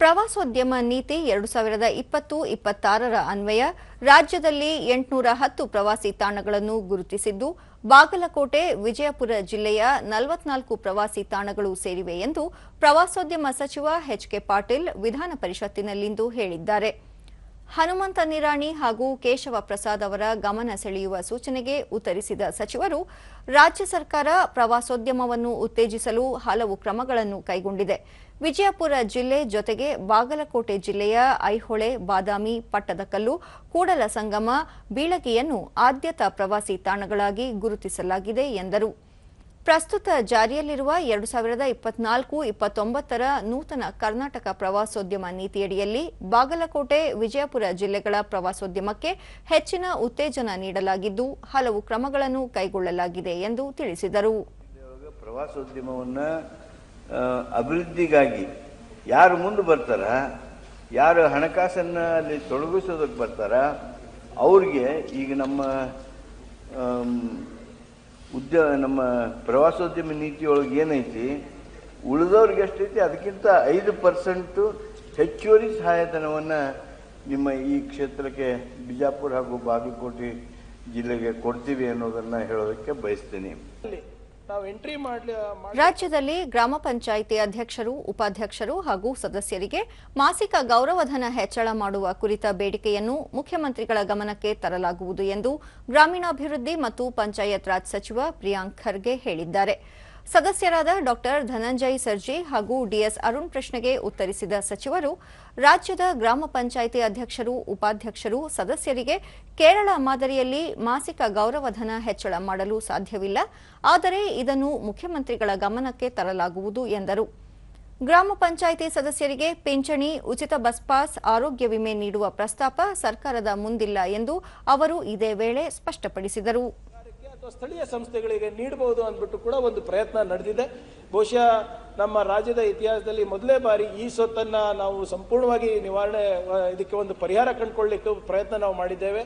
ಪ್ರವಾಸೋದ್ಯಮ ನೀತಿ ಎರಡು ಸಾವಿರದ ಇಪ್ಪತ್ತು ಇಪ್ಪತ್ತಾರರ ಅನ್ವಯ. ರಾಜ್ಯದಲ್ಲಿ ಎಂಟುನೂರ ಹತ್ತು ಪ್ರವಾಸಿ ತಾಣಗಳನ್ನು ಗುರುತಿಸಿದ್ದು, ಬಾಗಲಕೋಟೆ, ವಿಜಯಪುರ ಜಿಲ್ಲೆಯ ನಲವತ್ನಾಲ್ಕು ಪ್ರವಾಸಿ ತಾಣಗಳು ಸೇರಿವೆ ಎಂದು ಪ್ರವಾಸೋದ್ಯಮ ಸಚಿವ ಎಚ್ಕೆ ಪಾಟೀಲ್ ವಿಧಾನ ಪರಿಷತ್ತಿನಲ್ಲಿಂದು ಹೇಳಿದ್ದಾರೆ. ಹನುಮಂತ ನಿರಾಣಿ ಹಾಗೂ ಕೇಶವ ಪ್ರಸಾದ್ ಅವರ ಗಮನ ಸೆಳೆಯುವ ಸೂಚನೆಗೆ ಉತ್ತರಿಸಿದ ಸಚಿವರು, ರಾಜ್ಯ ಸರ್ಕಾರ ಪ್ರವಾಸೋದ್ಯಮವನ್ನು ಉತ್ತೇಜಿಸಲು ಹಲವು ಕ್ರಮಗಳನ್ನು ಕೈಗೊಂಡಿದೆ. ವಿಜಯಪುರ ಜಿಲ್ಲೆ ಜೊತೆಗೆ ಬಾಗಲಕೋಟೆ ಜಿಲ್ಲೆಯ ಐಹೊಳೆ, ಬಾದಾಮಿ ಪಟ್ಟದಕಲ್ಲು ಕೂಡಲ ಸಂಗಮ, ಬೀಳಗಿಯನ್ನು ಆದ್ಯತಾ ಪ್ರವಾಸಿ ತಾಣಗಳಾಗಿ ಗುರುತಿಸಲಾಗಿದೆ ಎಂದರು. ಪ್ರಸ್ತುತ ಜಾರಿಯಲ್ಲಿರುವ ಎರಡು ಸಾವಿರದ ಇಪ್ಪತ್ನಾಲ್ಕು, ಇಪ್ಪತ್ತೊಂಬತ್ತರ ನೂತನ ಕರ್ನಾಟಕ ಪ್ರವಾಸೋದ್ಯಮ ನೀತಿಯಡಿಯಲ್ಲಿ ಬಾಗಲಕೋಟೆ, ವಿಜಯಪುರ ಜಿಲ್ಲೆಗಳ ಪ್ರವಾಸೋದ್ಯಮಕ್ಕೆ ಹೆಚ್ಚಿನ ಉತ್ತೇಜನ ನೀಡಲಾಗಿದ್ದು, ಹಲವು ಕ್ರಮಗಳನ್ನು ಕೈಗೊಳ್ಳಲಾಗಿದೆ ಎಂದು ತಿಳಿಸಿದರು. ಪ್ರವಾಸೋದ್ಯಮವನ್ನು ಅಭಿವೃದ್ಧಿಗಾಗಿ ಯಾರು ಮುಂದೆ ಬರ್ತಾರ, ಯಾರು ಹಣಕಾಸನ್ನು ಅಲ್ಲಿ ತೊಡಗಿಸೋದಕ್ಕೆ ಬರ್ತಾರ, ಅವ್ರಿಗೆ ಈಗ ನಮ್ಮ ಉದ್ಯ ನಮ್ಮ ಪ್ರವಾಸೋದ್ಯಮ ನೀತಿಯೊಳಗೆ ಏನೈತಿ, ಉಳಿದವ್ರಿಗೆ ಎಷ್ಟೈತಿ, ಅದಕ್ಕಿಂತ ಐದು ಪರ್ಸೆಂಟು ಹೆಚ್ಚುವರಿ ಸಹಾಯಧನವನ್ನು ನಿಮ್ಮ ಈ ಕ್ಷೇತ್ರಕ್ಕೆ ಬಿಜಾಪುರ ಹಾಗೂ ಬಾಗಲಕೋಟೆ ಜಿಲ್ಲೆಗೆ ಕೊಡ್ತೀವಿ ಅನ್ನೋದನ್ನು ಹೇಳೋದಕ್ಕೆ ಬಯಸ್ತೀನಿ. ರಾಜ್ಯದಲ್ಲಿ ಗ್ರಾಮ ಪಂಚಾಯಿತಿ ಅಧ್ಯಕ್ಷರು, ಉಪಾಧ್ಯಕ್ಷರು ಹಾಗೂ ಸದಸ್ಯರಿಗೆ ಮಾಸಿಕ ಗೌರವಧನ ಹೆಚ್ಚಳ ಮಾಡುವ ಕುರಿತ ಬೇಡಿಕೆಯನ್ನು ಮುಖ್ಯಮಂತ್ರಿಗಳ ಗಮನಕ್ಕೆ ತರಲಾಗುವುದು ಎಂದು ಗ್ರಾಮೀಣಾಭಿವೃದ್ಧಿ ಮತ್ತು ಪಂಚಾಯತ್ ರಾಜ್ ಸಚಿವ ಪ್ರಿಯಾಂಕ್ ಖರ್ಗೆ ಹೇಳಿದ್ದಾರೆ. ಸದಸ್ಯರಾದ ಡಾಕ್ಟರ್ ಧನಂಜಯ್ ಸರ್ಜಿ ಹಾಗೂ ಡಿಎಸ್ ಅರುಣ್ ಪ್ರಶ್ನೆಗೆ ಉತ್ತರಿಸಿದ ಸಚಿವರು, ರಾಜ್ಯದ ಗ್ರಾಮ ಪಂಚಾಯಿತಿ ಅಧ್ಯಕ್ಷರು, ಉಪಾಧ್ಯಕ್ಷರು, ಸದಸ್ಯರಿಗೆ ಕೇರಳ ಮಾದರಿಯಲ್ಲಿ ಮಾಸಿಕ ಗೌರವಧನ ಹೆಚ್ಚಳ ಮಾಡಲು ಸಾಧ್ಯವಿಲ್ಲ. ಆದರೆ ಇದನ್ನು ಮುಖ್ಯಮಂತ್ರಿಗಳ ಗಮನಕ್ಕೆ ತರಲಾಗುವುದು ಎಂದರು. ಗ್ರಾಮ ಪಂಚಾಯಿತಿ ಸದಸ್ಯರಿಗೆ ಪಿಂಚಣಿ, ಉಚಿತ ಬಸ್ ಪಾಸ್, ಆರೋಗ್ಯ ವಿಮೆ ನೀಡುವ ಪ್ರಸ್ತಾಪ ಸರ್ಕಾರದ ಮುಂದಿಲ್ಲ ಎಂದು ಅವರು ಇದೇ ವೇಳೆ ಸ್ಪಷ್ಟಪಡಿಸಿದರು. ಅಥವಾ ಸ್ಥಳೀಯ ಸಂಸ್ಥೆಗಳಿಗೆ ನೀಡಬಹುದು ಅಂದ್ಬಿಟ್ಟು ಕೂಡ ಒಂದು ಪ್ರಯತ್ನ ನಡೆದಿದೆ. ಬಹುಶಃ ನಮ್ಮ ರಾಜ್ಯದ ಇತಿಹಾಸದಲ್ಲಿ ಮೊದಲೇ ಬಾರಿ ಈ ಸೊತ್ತನ್ನ ನಾವು ಸಂಪೂರ್ಣವಾಗಿ ನಿವಾರಣೆ ಇದಕ್ಕೆ ಒಂದು ಪರಿಹಾರ ಕಂಡುಕೊಳ್ಳಿಕ್ಕೆ ಪ್ರಯತ್ನ ನಾವು ಮಾಡಿದ್ದೇವೆ.